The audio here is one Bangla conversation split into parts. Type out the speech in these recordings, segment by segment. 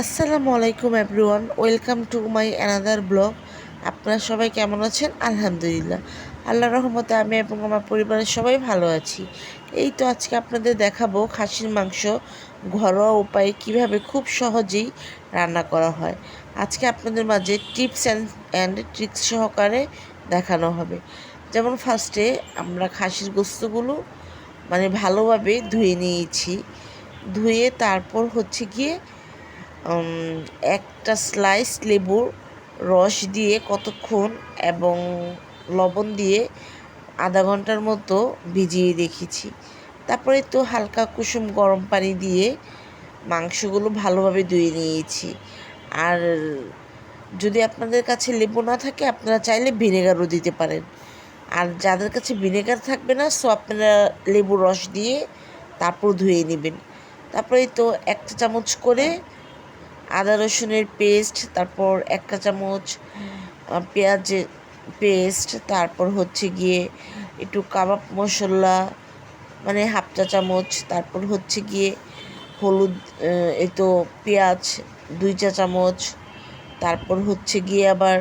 আসসালামু আলাইকুম everyone, welcome to my another blog. আপনারা সবাই কেমন আছেন? আলহামদুলিল্লাহ। আল্লাহ রহমতে আমি এবং আমার পরিবারের সবাই ভালো আছি। এই তো আজকে আপনাদের দেখাবো খাসির মাংস ঘরোয়া উপায়ে কীভাবে খুব সহজেই রান্না করা হয়। আজকে আপনাদের মাঝে টিপস অ্যান্ড অ্যান্ড ট্রিক্স সহকারে দেখানো হবে। যেমন ফার্স্টে আমরা খাসির গোস্তগুলো মানে ভালোভাবে ধুয়ে নিয়েছি। ধুয়ে তারপর হচ্ছে গিয়ে একটা স্লাইস লেবুর রস দিয়ে কতক্ষণ এবং লবণ দিয়ে আধা ঘণ্টার মতো ভিজিয়ে রেখেছি। তারপরে তো হালকা কুসুম গরম পানি দিয়ে মাংসগুলো ভালোভাবে ধুয়ে নিয়েছি। আর যদি আপনাদের কাছে লেবু না থাকে, আপনারা চাইলে ভিনেগারও দিতে পারেন। আর যাদের কাছে ভিনেগার থাকবে না সো আপনারা লেবু রস দিয়ে তারপর ধুয়ে নেবেন। তারপরে তো একটা চামচ করে আদা রসুনের পেস্ট তারপর এক একটা চামচ পেঁয়াজের পেস্ট তারপর হচ্ছে গিয়ে একটু কাবাব মশলা মানে হাফ চা চামচ, তারপর হচ্ছে গিয়ে হলুদ এই তো পেঁয়াজ দুই চা চামচ, তারপর হচ্ছে গিয়ে আবার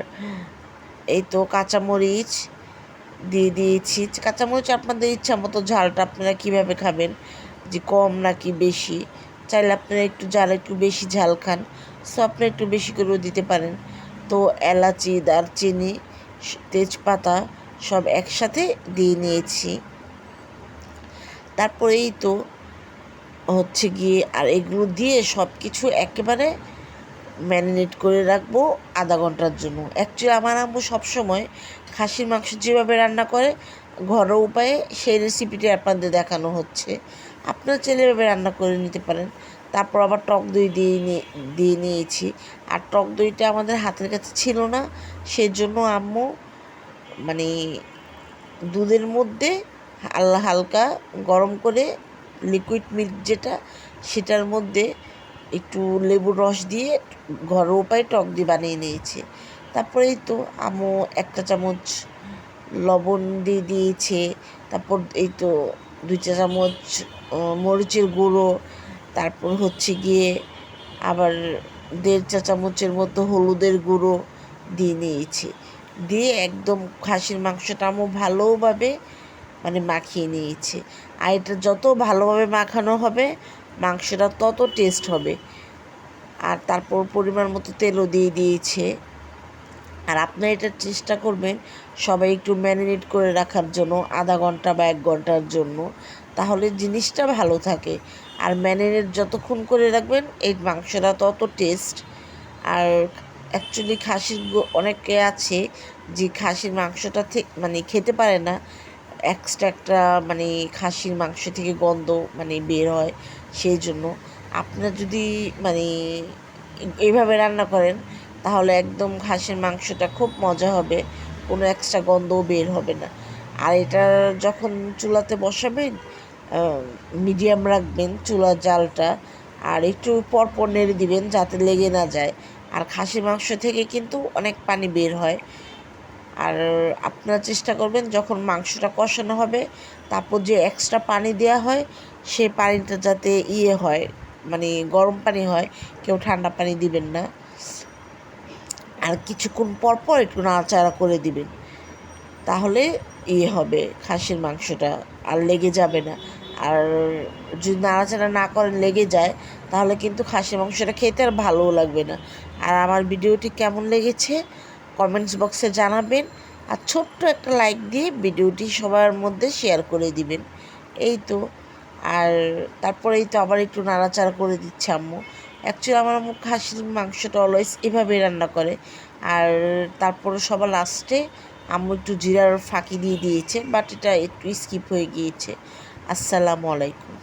এই তো কাঁচামরিচ দিয়ে দিয়েছি। কাঁচামরিচ আপনাদের ইচ্ছা মতো ঝালটা আপনারা কীভাবে খাবেন? যে কম নাকি বেশি? চাইলে আপনারা একটু ঝাল একটু বেশি ঝাল খান সো আপনি একটু বেশি করেও দিতে পারেন। তো এলাচি, দারচিনি তেজপাতা সব একসাথে দিয়ে নিয়েছি। তারপরেই তো হচ্ছে গিয়ে আর এগুলো দিয়ে সব কিছু একেবারে ম্যারিনেট করে রাখব আধা ঘণ্টার জন্য। অ্যাকচুয়ালি আমার আম্মু সবসময় খাসির মাংস যেভাবে রান্না করে, ঘরোয়া উপায়ে সেই রেসিপিটি আপনাদের দেখানো হচ্ছে। আপনারা চাইলে রান্না করে নিতে পারেন। তারপর আবার টক দই দিয়ে দিয়ে নিয়েছি। আর টক দইটা আমাদের হাতের কাছে ছিল না, সেজন্য আম্মু মানে দুধের মধ্যে হালকা গরম করে লিকুইড মিল্ক যেটা, সেটার মধ্যে একটু লেবুর রস দিয়ে ঘরোয়া উপায়ে টক দিয়ে বানিয়ে নিয়েছে। তারপরেই তো আমু একটা চামচ লবণ দিয়ে দিয়েছে। তারপর এই তো দুই চা চামচ মরিচের গুঁড়ো, তারপর হচ্ছে গিয়ে আবার দেড় চা চামচের মতো হলুদের গুঁড়ো দিয়ে নিয়েছি। দিয়ে একদম খাসির মাংসটা আমু ভালোভাবে মানে মাখিয়ে নিয়েছে। আর এটা যত ভালোভাবে মাখানো হবে, মাংসটা তত টেস্ট হবে। আর তারপর পরিমাণ মতো তেলও দিয়ে দিয়েছে। আর আপনারা এটা চেষ্টা করবেন সবাই একটু ম্যারিনেট করে রাখার জন্য, আধা ঘণ্টা বা এক ঘণ্টার জন্য, তাহলে জিনিসটা ভালো থাকে। আর ম্যারিনেট যতক্ষণ করে রাখবেন, এই মাংসটা তত টেস্ট। আর অ্যাকচুয়ালি খাসির অনেকে আছে যে খাসির মাংসটা মানে খেতে পারে না। এক্সট্রা একটা মানে খাসির মাংস থেকে গন্ধ মানে বের হয়, সেই জন্য। আপনারা যদি মানে এইভাবে রান্না করেন তাহলে একদম খাসির মাংসটা খুব মজা হবে, কোনো এক্সট্রা গন্ধও বের হবে না। আর এটা যখন চুলাতে বসাবেন মিডিয়াম রাখবেন চুলার জালটা, আর একটু পরপর নেড়ে দিবেন যাতে লেগে না যায়। আর খাসির মাংস থেকে কিন্তু অনেক পানি বের হয়। আর আপনারা চেষ্টা করবেন যখন মাংসটা কষানো হবে, তারপর যে এক্সট্রা পানি দেওয়া হয় সেই পানিটা যাতে ইয়ে হয় মানে গরম পানি হয়, কেউ ঠান্ডা পানি দিবেন না। আর কিছুক্ষণ পর পর একটু নাড়াচাড়া করে দিবেন। তাহলে ইয়ে হবে, খাসির মাংসটা আর লেগে যাবে না। আর যদি নাড়াচাড়া না করেন, লেগে যায়, তাহলে কিন্তু খাসির মাংসটা খেতে আর ভালোও লাগবে না। আর আমার ভিডিওটি কেমন লেগেছে, কমেন্টস বক্সে জানাবেন। আর ছোট্ট একটা লাইক দিয়ে ভিডিওটি সবার মধ্যে শেয়ার করে দিবেন। এই তো। আর তারপরে এই তো আবার একটু নাড়াচাড়া করে দিচ্ছে আম্মু। অ্যাকচুয়ালি আমার আম্মু খাসির মাংসটা অলওয়েজ এভাবেই রান্না করে। আর তারপরে সবার লাস্টে আম্মু একটু জিরার ফাঁকি দিয়ে দিয়েছে বাট এটা একটু স্কিপ হয়ে গিয়েছে। আসসালামু আলাইকুম।